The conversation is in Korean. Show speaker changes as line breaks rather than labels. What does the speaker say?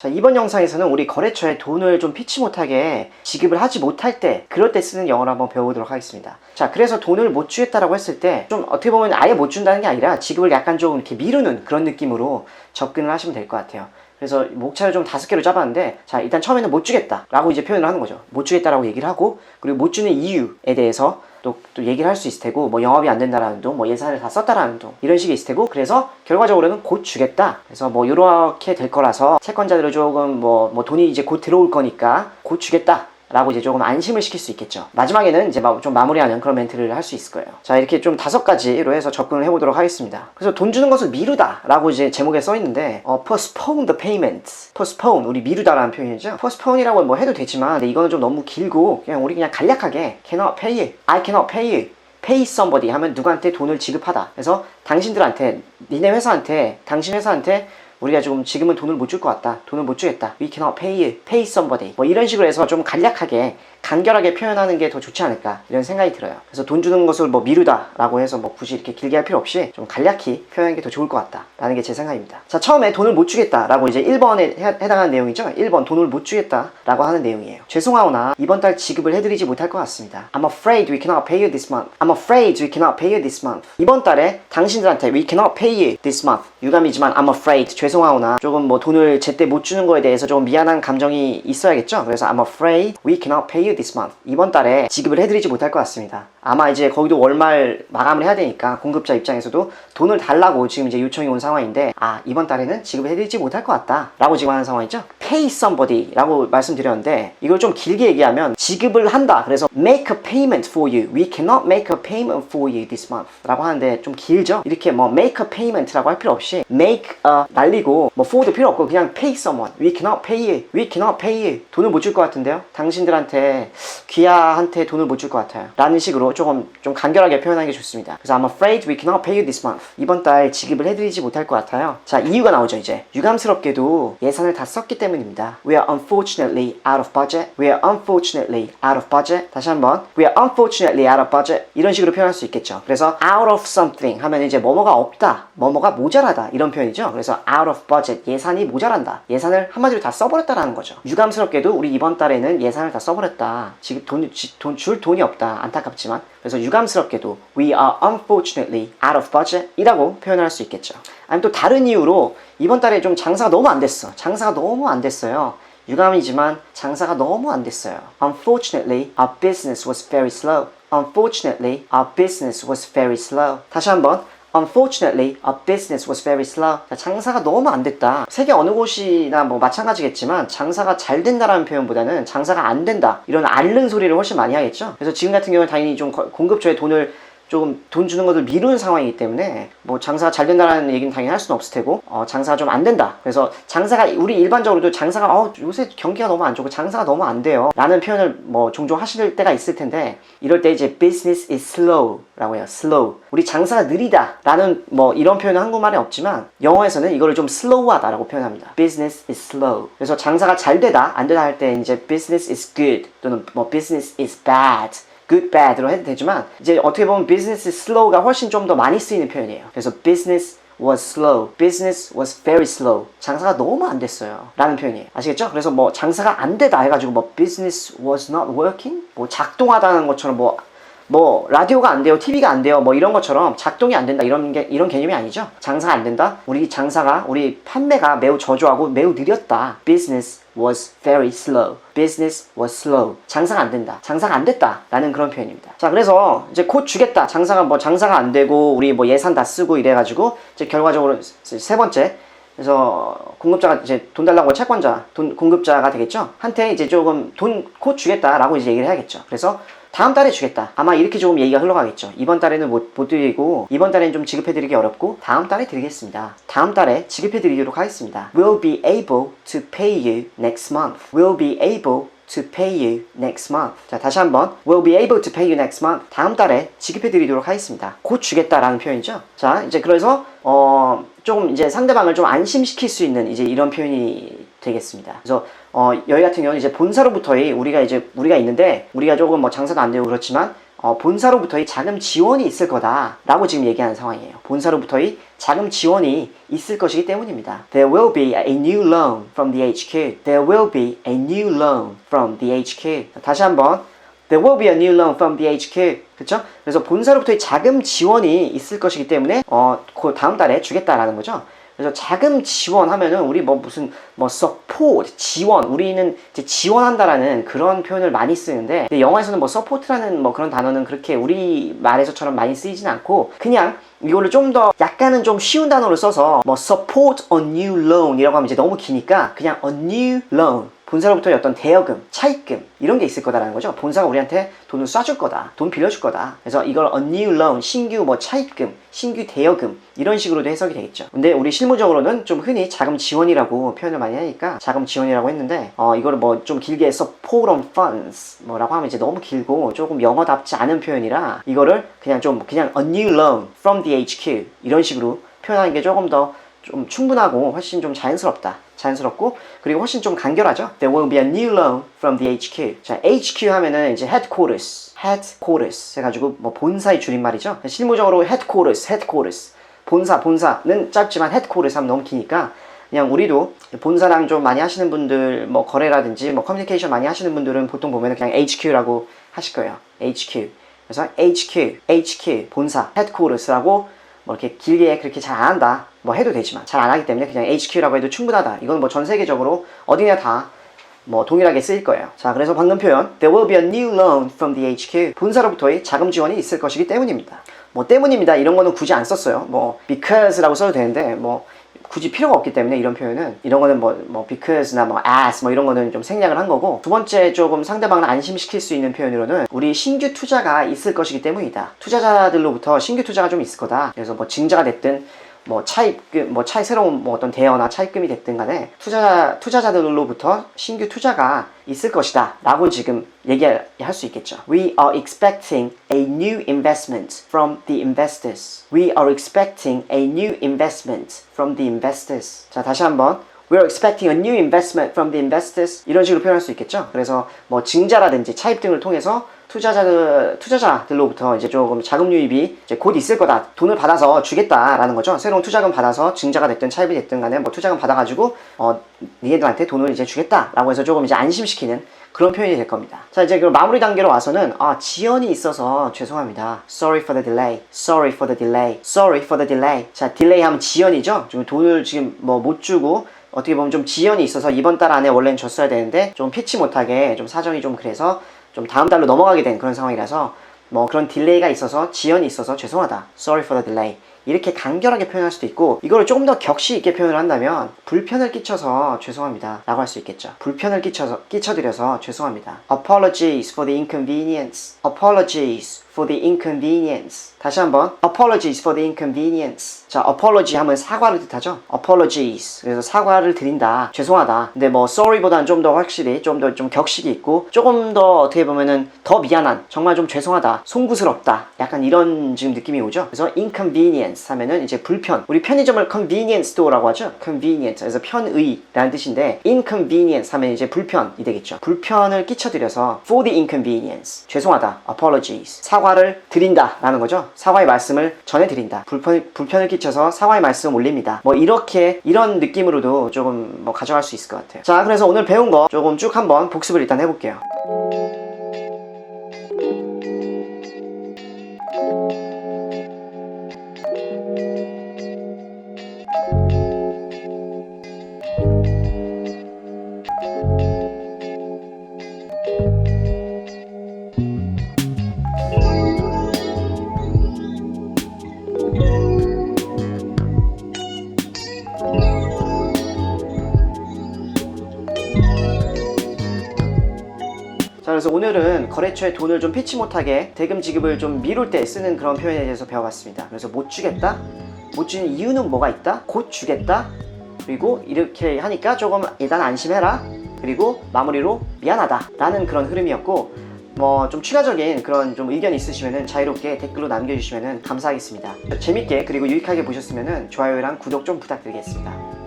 자, 이번 영상에서는 우리 거래처에 돈을 좀 피치 못하게 지급을 하지 못할 때, 그럴 때 쓰는 영어를 한번 배워보도록 하겠습니다. 자, 그래서 돈을 못 주겠다라고 했을 때, 좀 어떻게 보면 아예 못 준다는 게 아니라 지급을 약간 좀 이렇게 미루는 그런 느낌으로 접근을 하시면 될 것 같아요. 그래서 목차를 좀 다섯 개로 잡았는데, 자, 일단 처음에는 못 주겠다 라고 이제 표현을 하는 거죠. 못 주겠다라고 얘기를 하고, 그리고 못 주는 이유에 대해서 또, 또 얘기를 할 수 있을 테고, 뭐 영업이 안 된다라는 둥, 뭐 예산을 다 썼다라는 둥, 이런 식이 있을 테고, 그래서 결과적으로는 곧 주겠다. 그래서 뭐 요렇게 될 거라서 채권자들을 조금 뭐, 뭐 돈이 이제 곧 들어올 거니까 곧 주겠다. 라고 이제 조금 안심을 시킬 수 있겠죠. 마지막에는 이제 마- 좀 마무리하는 그런 멘트를 할 수 있을 거예요. 자, 이렇게 좀 다섯 가지로 해서 접근을 해보도록 하겠습니다. 그래서 돈 주는 것을 미루다 라고 이제 제목에 써 있는데, 어, postpone the payment. postpone, 우리 미루다라는 표현이죠. postpone이라고 뭐 해도 되지만, 근데 이거는 좀 너무 길고, 그냥 우리 그냥 간략하게, cannot pay it. I cannot pay you. pay somebody 하면 누구한테 돈을 지급하다. 그래서 당신들한테, 니네 회사한테, 당신 회사한테 우리가 조금 지금은 돈을 못 줄 것 같다. 돈을 못 주겠다. We cannot pay. Pay somebody. 뭐 이런 식으로 해서 좀 간략하게 간결하게 표현하는 게 더 좋지 않을까 이런 생각이 들어요. 그래서 돈 주는 것을 뭐 미루다라고 해서 뭐 굳이 이렇게 길게 할 필요 없이 좀 간략히 표현하는 게 더 좋을 것 같다라는 게 제 생각입니다. 자 처음에 돈을 못 주겠다라고 이제 1번에 해당하는 내용이죠. 1번 돈을 못 주겠다라고 하는 내용이에요. 죄송하오나 이번 달 지급을 해드리지 못할 것 같습니다. I'm afraid we cannot pay you this month. I'm afraid we cannot pay you this month. 이번 달에 당신들한테 we cannot pay you this month. 유감이지만 I'm afraid 죄송하오나 조금 뭐 돈을 제때 못 주는 거에 대해서 좀 미안한 감정이 있어야겠죠. 그래서 I'm afraid we cannot pay you this month. 이번 달에 지급을 해드리지 못할 것 같습니다. 아마 이제 거기도 월말 마감을 해야 되니까 공급자 입장에서도 돈을 달라고 지금 이제 요청이 온 상황인데 아 이번 달에는 지급을 해드리지 못할 것 같다 라고 지금 하는 상황이죠. pay somebody 라고 말씀드렸는데 이걸 좀 길게 얘기하면 지급을 한다. 그래서 make a payment for you. We cannot make a payment for you this month 라고 하는데 좀 길죠? 이렇게 뭐 make a payment 라고 할 필요 없이 make a 날리고 뭐 for도 필요 없고 그냥 pay someone. We cannot pay you. We cannot pay you. 돈을 못 줄 것 같은데요? 당신들한테 귀하한테 돈을 못 줄 것 같아요. 라는 식으로 조금 좀 간결하게 표현하는 게 좋습니다. 그래서 I'm afraid we cannot pay you this month. 이번 달 지급을 해드리지 못할 것 같아요. 자, 이유가 나오죠, 이제. 유감스럽게도 예산을 다 썼기 때문입니다. We are unfortunately out of budget. We are unfortunately out of budget. 다시 한번. We are unfortunately out of budget. 이런 식으로 표현할 수 있겠죠. 그래서 out of something 하면 이제 뭐뭐가 없다. 뭐뭐가 모자라다. 이런 표현이죠. 그래서 out of budget. 예산이 모자란다. 예산을 한마디로 다 써버렸다라는 거죠. 유감스럽게도 우리 이번 달에는 예산을 다 써버렸다. 지금 돈, 지- 돈, 줄 돈이 없다. 안타깝지만. 그래서 유감스럽게도 we are unfortunately out of budget 이라고 표현할 수 있겠죠. 아니면 또 다른 이유로 이번 달에 좀 장사가 너무 안 됐어. 장사가 너무 안 됐어요. 유감이지만 장사가 너무 안 됐어요. Unfortunately, our business was very slow. Unfortunately, our business was very slow. 다시 한번. Unfortunately, our business was very slow. 자, 장사가 너무 안 됐다. 세계 어느 곳이나 뭐 마찬가지겠지만 장사가 잘 된다라는 표현보다는 장사가 안 된다. 이런 앓는 소리를 훨씬 많이 하겠죠. 그래서 지금 같은 경우는 당연히 좀 거- 공급처에 돈을 조금 돈 주는 것을 미루는 상황이기 때문에 뭐 장사가 잘 된다는 얘기는 당연히 할 수는 없을 테고 어, 장사가 좀 안 된다. 그래서 장사가 우리 일반적으로도 장사가 어, 요새 경기가 너무 안 좋고 장사가 너무 안 돼요. 라는 표현을 뭐 종종 하실 때가 있을 텐데 이럴 때 이제 business is slow 라고 해요. slow. 우리 장사가 느리다 라는 뭐 이런 표현은 한국말에 없지만 영어에서는 이거를 좀 slow하다 라고 표현합니다. business is slow. 그래서 장사가 잘 되다 안 되다 할 때 이제 business is good 또는 뭐 business is bad good, bad로 해도 되지만 이제 어떻게 보면 business slow가 훨씬 좀 더 많이 쓰이는 표현이에요. 그래서 business was slow, business was very slow. 장사가 너무 안 됐어요. 라는 표현이에요. 아시겠죠? 그래서 뭐 장사가 안 되다 해가지고 뭐 business was not working? 뭐 작동하다는 것처럼 뭐 뭐 라디오가 안 돼요, TV가 안 돼요, 뭐 이런 것처럼 작동이 안 된다 이런 게 이런 개념이 아니죠. 장사가 안 된다. 우리 장사가 우리 판매가 매우 저조하고 매우 느렸다. Business was very slow. Business was slow. 장사가 안 된다. 장사가 안 됐다. 라는 그런 표현입니다. 자, 그래서 이제 곧 주겠다. 장사가 뭐 장사가 안 되고 우리 뭐 예산 다 쓰고 이래가지고 이제 결과적으로 세 번째 그래서 공급자가 이제 돈 달라고 채권자, 돈 공급자가 되겠죠. 한테 이제 조금 돈 곧 주겠다라고 이제 얘기를 해야겠죠. 그래서 다음 달에 주겠다. 아마 이렇게 조금 얘기가 흘러가겠죠. 이번 달에는 못, 못 드리고 이번 달에는 좀 지급해드리기 어렵고 다음 달에 드리겠습니다. 다음 달에 지급해드리도록 하겠습니다. Will be able to pay you next month. Will be able to pay you next month. 자, 다시 한번. Will be able to pay you next month. 다음 달에 지급해 드리도록 하겠습니다. 곧 주겠다라는 표현이죠. 자, 이제 그래서 어, 조금 이제 상대방을 좀 안심시킬 수 있는 이제 이런 표현이 되겠습니다. 그래서 어, 여기 같은 경우는 이제 본사로부터의 우리가 이제 우리가 있는데 우리가 조금 뭐 장사도 안 되고 그렇지만 어, 본사로부터의 자금 지원이 있을 거다라고 지금 얘기하는 상황이에요. 본사로부터의 자금 지원이 있을 것이기 때문입니다. There will be a new loan from the HQ. There will be a new loan from the HQ. 다시 한번 There will be a new loan from the HQ. 그렇죠? 그래서 본사로부터의 자금 지원이 있을 것이기 때문에 어, 그 다음 달에 주겠다라는 거죠. 그래서 자금 지원하면은 우리 뭐 무슨 뭐 support 지원 우리는 이제 지원한다라는 그런 표현을 많이 쓰는데 근데 영어에서는 뭐 support라는 뭐 그런 단어는 그렇게 우리 말에서처럼 많이 쓰이진 않고 그냥 이거를 좀 더 약간은 좀 쉬운 단어로 써서 뭐 support a new loan 이라고 하면 이제 너무 기니까 그냥 a new loan 본사로부터의 어떤 대여금, 차입금 이런 게 있을 거다라는 거죠. 본사가 우리한테 돈을 쏴줄 거다, 돈 빌려줄 거다. 그래서 이걸 new loan, 신규 뭐 차입금, 신규 대여금 이런 식으로도 해석이 되겠죠. 근데 우리 실무적으로는 좀 흔히 자금 지원이라고 표현을 많이 하니까 자금 지원이라고 했는데 어 이거를 뭐 좀 길게 support on funds 뭐라고 하면 이제 너무 길고 조금 영어답지 않은 표현이라 이거를 그냥 좀 그냥 new loan from the HQ 이런 식으로 표현하는 게 조금 더 좀 충분하고 훨씬 좀 자연스럽다. 자연스럽고 그리고 훨씬 좀 간결하죠. There will be a new loan from the HQ. 자, HQ 하면은 이제 headquarters, headquarters 해가지고 뭐 본사의 줄임말이죠. 실무적으로 headquarters, headquarters. 본사, 본사는 짧지만 headquarters 하면 너무 기니까 그냥 우리도 본사랑 좀 많이 하시는 분들 뭐 거래라든지 뭐 커뮤니케이션 많이 하시는 분들은 보통 보면 그냥 HQ라고 하실 거예요. HQ. 그래서 HQ, HQ, 본사, headquarters라고 뭐 이렇게 길게 그렇게 잘 안 한다. 뭐 해도 되지만 잘 안 하기 때문에 그냥 HQ라고 해도 충분하다. 이건 뭐 전 세계적으로 어디나 다 뭐 동일하게 쓰일 거예요. 자, 그래서 방금 표현 There will be a new loan from the HQ. 본사로부터의 자금 지원이 있을 것이기 때문입니다. 뭐 때문입니다. 이런 거는 굳이 안 썼어요. 뭐 because라고 써도 되는데 뭐 굳이 필요가 없기 때문에 이런 표현은 이런 거는 뭐, 뭐 because나 뭐 as 뭐 이런 거는 좀 생략을 한 거고 두 번째 조금 상대방을 안심시킬 수 있는 표현으로는 우리 신규 투자가 있을 것이기 때문이다. 투자자들로부터 신규 투자가 좀 있을 거다. 그래서 뭐 증자가 됐든 뭐 차입금, 뭐 차이 새로운 뭐 어떤 대여나 차입금이 됐든 간에 투자자, 투자자들로부터 신규 투자가 있을 것이다. 라고 지금 얘기할 수 있겠죠. We are expecting a new investment from the investors. We are expecting a new investment from the investors. 자, 다시 한번. We're expecting a new investment from the investors. 이런 식으로 표현할 수 있겠죠. 그래서 뭐 증자라든지 차입 등을 통해서 투자자들, 투자자들로부터 이제 조금 자금 유입이 이제 곧 있을 거다. 돈을 받아서 주겠다라는 거죠. 새로운 투자금 받아서 증자가 됐든 차입이 됐든 간에 뭐 투자금 받아가지고, 어, 니네들한테 돈을 이제 주겠다라고 해서 조금 이제 안심시키는 그런 표현이 될 겁니다. 자, 이제 그 마무리 단계로 와서는, 아, 지연이 있어서 죄송합니다. Sorry for the delay. Sorry for the delay. Sorry for the delay. 자, 딜레이 하면 지연이죠? 지금 돈을 지금 뭐 못 주고, 어떻게 보면 좀 지연이 있어서 이번 달 안에 원래는 줬어야 되는데 좀 피치 못하게 좀 사정이 좀 그래서 좀 다음 달로 넘어가게 된 그런 상황이라서 뭐 그런 딜레이가 있어서 지연이 있어서 죄송하다. Sorry for the delay. 이렇게 간결하게 표현할 수도 있고 이거를 조금 더 격시 있게 표현을 한다면 불편을 끼쳐서 죄송합니다 라고 할 수 있겠죠. 불편을 끼쳐서 끼쳐드려서 죄송합니다. Apologies for the inconvenience. Apologies for the inconvenience. 다시 한번. Apologies for the inconvenience. 자 apology 하면 사과를 뜻하죠? Apologies. 그래서 사과를 드린다. 죄송하다. 근데 뭐 sorry보다는 좀 더 확실히 좀 더좀 격식이 있고 조금 더 어떻게 보면은 더 미안한 정말 좀 죄송하다 송구스럽다. 약간 이런 지금 느낌이 오죠? 그래서 inconvenience 하면은 이제 불편. 우리 편의점을 convenience store라고 하죠? convenient 그래서 편의라는 뜻인데 inconvenience 하면 이제 불편이 되겠죠. 불편을 끼쳐드려서 for the inconvenience. 죄송하다. apologies. 사과를 드린다 라는 거죠. 사과의 말씀을 전해드린다. 불편, 불편을 끼쳐서 사과의 말씀 올립니다. 뭐 이렇게 이런 느낌으로도 조금 뭐 가져갈 수 있을 것 같아요. 자 그래서 오늘 배운 거 조금 쭉 한번 복습을 일단 해볼게요 오늘은 거래처에 돈을 좀 피치 못하게 대금 지급을 좀 미룰 때 쓰는 그런 표현에 대해서 배워봤습니다. 그래서 못 주겠다? 못 주는 이유는 뭐가 있다? 곧 주겠다? 그리고 이렇게 하니까 조금 일단 안심해라. 그리고 마무리로 미안하다. 라는 그런 흐름이었고 뭐좀 추가적인 그런 좀 의견 있으시면은 자유롭게 댓글로 남겨주시면은 감사하겠습니다. 재밌게 그리고 유익하게 보셨으면은 좋아요랑 구독 좀 부탁드리겠습니다.